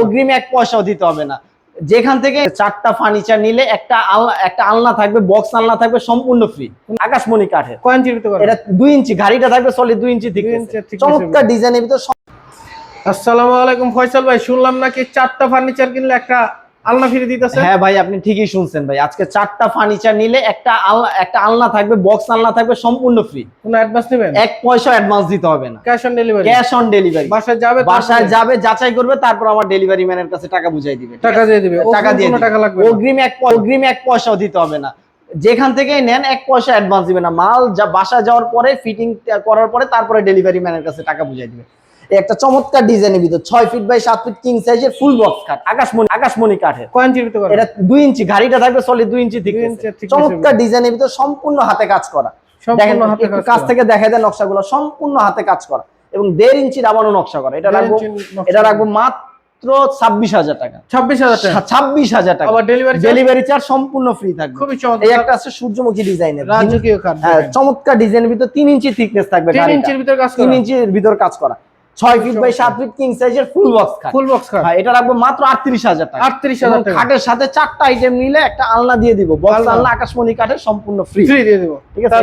অগ্রিম এক পয়সাও দিতে হবে না। যেখান থেকে চারটা ফার্নিচার নিলে একটা আলনা একটা আলনা থাকবে বক্স আলনা থাকবে সম্পূর্ণ ফ্রি আকাশমণি করা? এটা দুই ইঞ্চি গাড়িটা থাকবে সলিড দুই ইঞ্চি চমৎকার ডিজাইনের ভিতরে আসসালামু আলাইকুম ফয়সাল ভাই শুনলাম নাকি চারটা ফার্নিচার কিনলে একটা আলনা ফ্রি দিতেছে? হ্যাঁ ভাই আপনি ঠিকই শুনছেন ভাই। আজকে চারটা ফার্নিচার নিলে একটা আলনা একটা আলনা থাকবে বক্স আলনা থাকবে সম্পূর্ণ ফ্রি কোনো অ্যাডভান্স নেবেন? এক পয়সা অ্যাডভান্স দিতে হবে না। Cash on delivery cash on delivery বাসায় যাবে বাসায় যাবে যাচাই করবে তারপর আমার ডেলিভারি ম্যানের কাছে টাকা বুঝাই দিবে টাকা দিয়ে দিবে। টাকা দিয়ে কোনো টাকা লাগবে অগ্রিম এক অগ্রিম এক পয়সাও দিতে হবে না। যেখান থেকেই নেন এক পয়সা অ্যাডভান্স দিবে না। মাল যা বাসা যাওয়ার পরে ফিটিং করার পরে তারপরে ডেলিভারি ম্যানের কাছে টাকা বুঝাই দিবে। একটা চমৎকার ডিজাইনের ভিতর ছয় ফিট বাই সাত ফিট কিং সাইজের ফুল বক্স কাঠ আকাশমণি আকাশমণি কাঠের। এটা দুই ইঞ্চি গাড়িটা থাকবে সলিড দুই ইঞ্চি চমৎকার ডিজাইনের ভিতর সম্পূর্ণ হাতে কাজ করা। দেখেন কাছ থেকে দেখা দেয় নকশাগুলো সম্পূর্ণ হাতে কাজ করা। এবং দেড় ইঞ্চি দাবানো নকশা করা। এটা রাখব এটা রাখব মাত্র ছাব্বিশ হাজার টাকা। ছাব্বিশ হাজার টাকা? ছাব্বিশ হাজার টাকা। ডেলিভারি ডেলিভারি চার্জ সম্পূর্ণ ফ্রি থাকবে। খুবই এই চমৎকার। একটা আছে সূর্যমুখী ডিজাইনের রাজকীয় হ্যাঁ। চমৎকার ডিজাইনের ভিতর তিন ইঞ্চি থিকনেস থাকবে তিন ইঞ্চির ভিতরে কাজ তিন ইঞ্চির ভিতর কাজ করা। ছয় ফিট বাই সাত ফিট কিং সাইজের ফুল বক্স খাট। ফুল বক্স হ্যাঁ এটা রাখব মাত্র আটত্রিশ হাজার টাকা। আটত্রিশ হাজার টাকা। খাটের সাথে চারটা আইটেম নিলে একটা আলনা দিয়ে দিব। বক্স আলনা। আকাশমণি কাঠের সম্পূর্ণ ফ্রি ফ্রি দিয়ে দেবো। ঠিক আছে,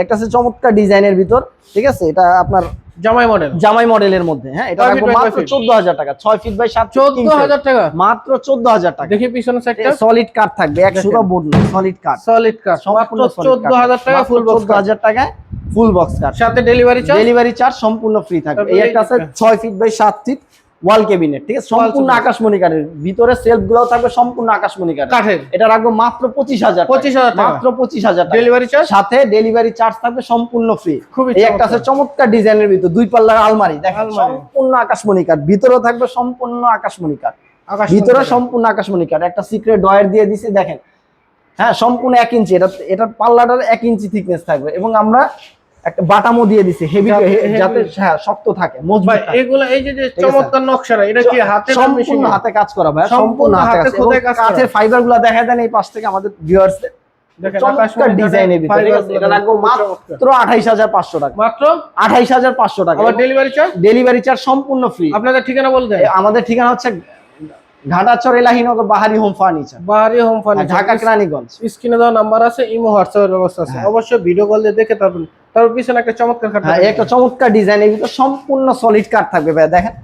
একটা- আছে চমৎকার ডিজাইনের ভিতর। ঠিক আছে এটা আপনার জামাই মডেল জামাই মডেলের মধ্যে। হ্যাঁ এটা রাখব মাত্র কয় feet? চোদ্দ হাজার টাকা। ছয় ফিট বাই সাত চোদ্দ হাজার টাকা? মাত্র চোদ্দ হাজার টাকা। দেখি পিছনের সাইডটা সলিড কাঠ থাকবে। একশো দেখেন। বোর্ড না সলিড কাঠ সলিড মাত্র চোদ্দ হাজার টাকা ফুল বক্স হাজার টাকায় ফুল বক্স কাঠ সাথে ডেলিভারি চার্জ ডেলিভারি চার্জ সম্পূর্ণ ফ্রি থাকবে। এই একটা আছে একটা। ছয় ফিট বাই সাত ফিট ওয়াল কেবিনেট ঠিক আছে? সম্পূর্ণ। আকাশমণি কাঠের। ভিতরে সেলফগুলো থাকবে সম্পূর্ণ আকাশমণি কাঠের। এটা রাখব মাত্র পঁচিশ হাজার 25,000 টাকা। মাত্র পঁচিশ হাজার ডেলিভারি চার্জ সাথে ডেলিভারি চার্জ থাকবে সম্পূর্ণ ফ্রি খুবই এই একটা আছে চমৎকার। ডিজাইনের ভিতর দুই পাল্লার আলমারি। দেখেন। সম্পূর্ণ আকাশমণি কাঠ। ভিতরেও থাকবে সম্পূর্ণ আকাশমণি কাঠ। আকাশ ভিতরে সম্পূর্ণ আকাশমণি কাঠ। একটা সিক্রেট ডয়ার দিয়ে দিছে দেখেন। হ্যাঁ সম্পূর্ণ এক ইঞ্চি এটা এটার পাল্লাটার এক ইঞ্চি থিকনেস থাকবে। এবং আমরা একটা বাটামো দিয়ে দিছি হেভি যাতে হ্যাঁ শক্ত থাকে মজবুত। এগুলো এই যে যে চমৎকার নকশাটা এটা কি হাতে সম্পূর্ণ হাতে কাজ করা ভাই সম্পূর্ণ হাতে খোদাই কাজ করা। দেখা দেন এই পাশ থেকে আমাদের ভিউয়ার্স চমৎকার ডিজাইনের ভিতরে। ঠিক fiber আছে? গুলো এটা রাখব মাত্র আঠাইশ হাজার পাঁচশো টাকা। মাত্র? ডেলিভারি চার্জ ডেলিভারি চার্জ সম্পূর্ণ ফ্রি আপনাদের ঠিকানা বলতে আমাদের ঠিকানা হচ্ছে Ghatachar Elahinagar Bahari home furniture Bahari home furniture Dhaka Keraniganj স্ক্রিনে দেওয়া নাম্বার আছে ইমো হোয়াটসঅ্যাপের ব্যবস্থা আছে। হ্যাঁ। অবশ্যই ভিডিও কল দিয়ে দেখে তারপর তারপর পিছনে একটা চমৎকার খাট হ্যাঁ একটা চমৎকার ডিজাইনের ভিতর সম্পূর্ণ সলিড কাঠ থাকবে ভাই দেখেন।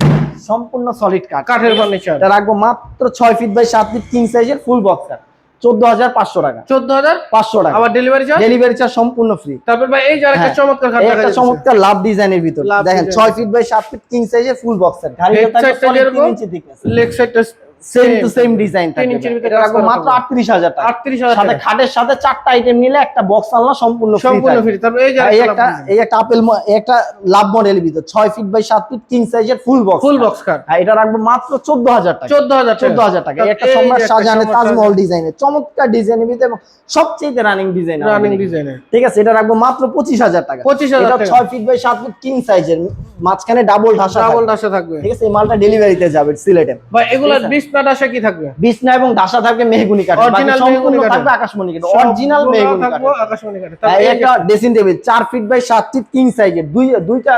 সম্পূর্ণ সলিড কাঠ। কাঠের ফার্নিচার এটা রাখব মাত্র ছয় ফিট বাই সাত ফিট কিং সাইজের ফুল বক্স কাঠ। চোদ্দ হাজার পাঁচশো টাকা। চোদ্দ হাজার পাঁচশো টাকা। আবার ডেলিভারি চার্জ ডেলিভারি চার্জ সম্পূর্ণ ফ্রি তারপর ভাই এই যে আরেকটা হ্যাঁ। চমৎকার খাট একটা চমৎকার লাভ ডিজাইনের ভিতর। দেখেন design। ছয় ফিট বাই সাত ফিট কিং সাইজের ফুল বক্স সেট গাড়িটা Head থাকবে side টা solid যেরকম, তিন ইঞ্চি thickness। লেগ সাইডটা সেম টু সেম ডিজাইন থাকবে। মাত্র থাকবে। আটত্রিশ হাজার টাকা। আটত্রিশ হাজার সাথে খাটের সাথে চারটা আইটেম নিলে একটা বক্স আনলা সম্পূর্ণ সম্পূর্ণ ফ্রি তারপর এই যে একটা এই একটা আপেল একটা লাভ মডেলের ভিতর। ছয় ফিট বাই সাত ফিট কিং সাইজের full box full box cut আর এটা রাখব মাত্র চোদ্দ হাজার টাকা। চোদ্দ হাজার চোদ্দ হাজার টাকা। একটা সম্রাট শাহজাহানের তাজমহল ডিজাইনের চমৎকার ডিজাইনের ভিতরে এবং সবচেয়ে রানিং ডিজাইন রানিং ডিজাইনের ঠিক আছে এটা রাখব মাত্র পঁচিশ হাজার টাকা। 25,000 এটা টাকা। ছয় ফিট বাই সাত ফিট কিং সাইজের মাঝখানে ডাবল ঢাসা ডাবল। ডাসা থাকবে। ঠিক আছে এই মালটা ডেলিভারিতে যাবে সিলেটে। ভাই এগুলা। বিছনা ডাসা কি থাকবে? বিছনা এবং থাকবে মেহগুনি কাঠ সম্পূর্ণ মেহগনি থাকবে আকাশমণি কাঠ অরিজিনাল মেহগুনি থাকব কাঠ আকাশমণি একটা ড্রেসিং টেবিল চার ফিট বাই সাত ফিট কিং সাইজের দুই দুইটা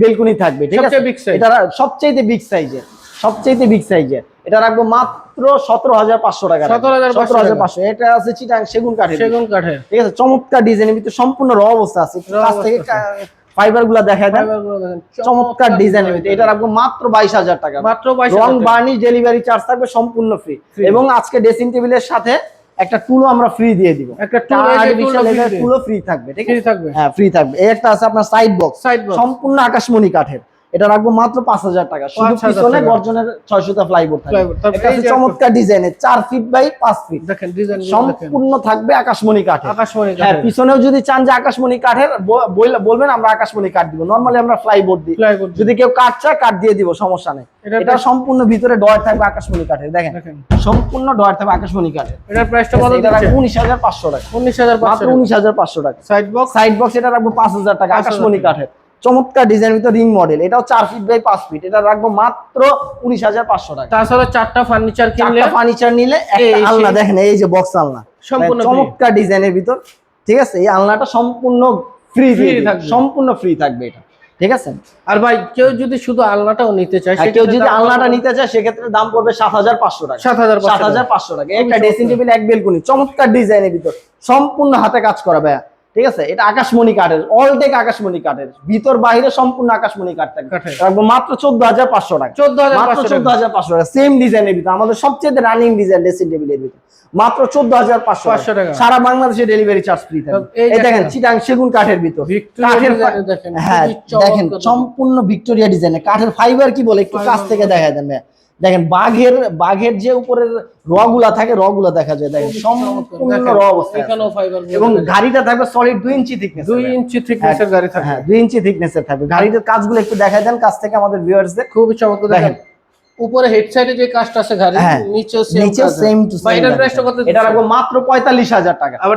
বেলকুনি থাকবে ঠিক আছে। এটা সবচেয়ে বিগ সাইজের সবচেয়ে বিগ সাইজের এটা রাখব মাত্র সতেরো হাজার পাঁচশো টাকা 17,500 সতেরো হাজার পাঁচশো এটা আছে চিটাং সেগুন কাঠের। সেগুন কাঠের। ঠিক আছে? চমৎকার ডিজাইনের ভিতরে সম্পূর্ণ র অবস্থা আছে। কাছ থেকে ফাইবারগুলা দেখা দেন চমৎকার ডিজাইনের ভিতরে এটা রাখব মাত্র বাইশ হাজার টাকা। মাত্র রং বার্নিশ ডেলিভারি চার্জ থাকবে সম্পূর্ণ ফ্রি এবং আজকে ড্রেসিং টেবিলের সাথে একটা টুলও আমরা ফ্রি দিয়ে দিব। একটা tool, এই যে tool টা free দিয়ে। টুলও ফ্রি থাকবে ঠিক ফ্রি আছে? থাকবে। হ্যাঁ ফ্রি থাকবে। এই একটা আছে আপনার সাইড বক্স সম্পূর্ণ আকাশমণি কাঠের। এটা রাখব মাত্র পাঁচ হাজার টাকা। শুধু পিছনে। গর্জনের ছয়শোটা ফ্লাইবোর্ড থাকবে এটা চমৎকার ডিজাইনের চার ফিট বাই পাঁচ ফিট দেখেন ডিজাইন সম্পূর্ণ থাকবে আকাশমণি কাঠের। আকাশমণি হ্যাঁ কাঠের। পিছনেও যদি চান যে আকাশমণি কাঠের বলবেন আমরা আকাশমণি কাঠ দিব। নর্মালি আমরা ফ্লাইবোর্ড দিই। যদি কেউ কাঠ চায় কাঠ দিয়ে দিব সমস্যা নেই। এটা সম্পূর্ণ ভিতরে ডয়ার থাকবে আকাশমণি কাঠের দেখেন। দেখেন। সম্পূর্ণ ডয়ার থাকবে আকাশমণি কাঠের। এটার প্রাইসটা কত এটা রাখব উনিশ হাজার পাঁচশো টাকা। উনিশ হাজার মাত্র উনিশ হাজার পাঁচশো টাকা। সাইড বক্স সাইড বক্স এটা রাখব পাঁচ হাজার টাকা আকাশমণি কাঠের। চমৎকার ডিজাইন ভিতরে রিং মডেল এটাও চার ফিট বাই পাঁচ ফিট এটা রাখব মাত্র উনিশ হাজার পাঁচশো টাকা। তাছাড়া চারটা ফার্নিচার কিনলে ফার্নিচার নিলে আলনা দেখেন এই যে বক্স আলনা। সম্পূর্ণ চমৎকার ডিজাইনের ভিতর ঠিক আছে? এই আলনাটা সম্পূর্ণ ফ্রি Free থাকবে। সম্পূর্ণ ফ্রি থাকবে এটা ঠিক আছে? আর ভাই কেউ যদি শুধু আলনাটাও নিতে চায় কেউ যদি আলনাটা নিতে চায় সেক্ষেত্রে দাম পড়বে সাত হাজার পাঁচশো টাকা। সাত হাজার সাত হাজার পাঁচশো টাকা। একটা ড্রেসিং টেবিল এক বেলকুনি চমৎকার ডিজাইনের ভিতর। সম্পূর্ণ হাতে কাজ করা ভাইয়া। ঠিক আছে? এটা আকাশমণি কাঠের অল টেক আকাশমণি কাঠের। ভিতর বাইরে সম্পূর্ণ আকাশমণি কাঠ থাকবে। মাত্র চোদ্দ হাজার পাঁচশো টাকা। চোদ্দ হাজার মাত্র পাঁচশো চোদ্দ টাকা। হাজার পাঁচশো টাকা। সেম ডিজাইনের ভিতর। আমাদের সবচেয়ে রানিং ডিজাইন ড্রেসিং টেবিলের ভিতর। মাত্র চোদ্দ হাজার পাঁচশো 500 টাকা। সারা বাংলাদেশে ডেলিভারি চার্জ ফ্রি থাকবে। এই দেখেন। চিটাং সেগুন কাঠের ভিতর। কাঠের হ্যাঁ দেখেন। সম্পূর্ণ ভিক্টোরিয়া ডিজাইনের কাঠের ফাইবার কি বলে? একটু কাছ থেকে দেখা দেন। দেখেন বাঘের বাঘের যে উপরের র গুলা থাকে র গুলা দেখা যায়। দেখেন সম্পূর্ণ র ফাইবার এবং গাড়িটা থাকবে সলিড দুই ইঞ্চি থিকনেস দুই ইঞ্চি থিকনেসের গাড়ি থাকে হ্যাঁ দুই ইঞ্চি থিকনেসের থাকবে। গাড়িটার কাজগুলো একটু দেখা দেন কাছ থেকে আমাদের ভিউয়ার্সদের খুবই চমৎকার। দেখেন। উপরে হেড সাইডে যে কাজটা আছে গাড়ি হ্যাঁ। নিচেও সেম নিচে সেম টু কত এটা রাখব মাত্র পঁয়তাল্লিশ হাজার টাকা। আবার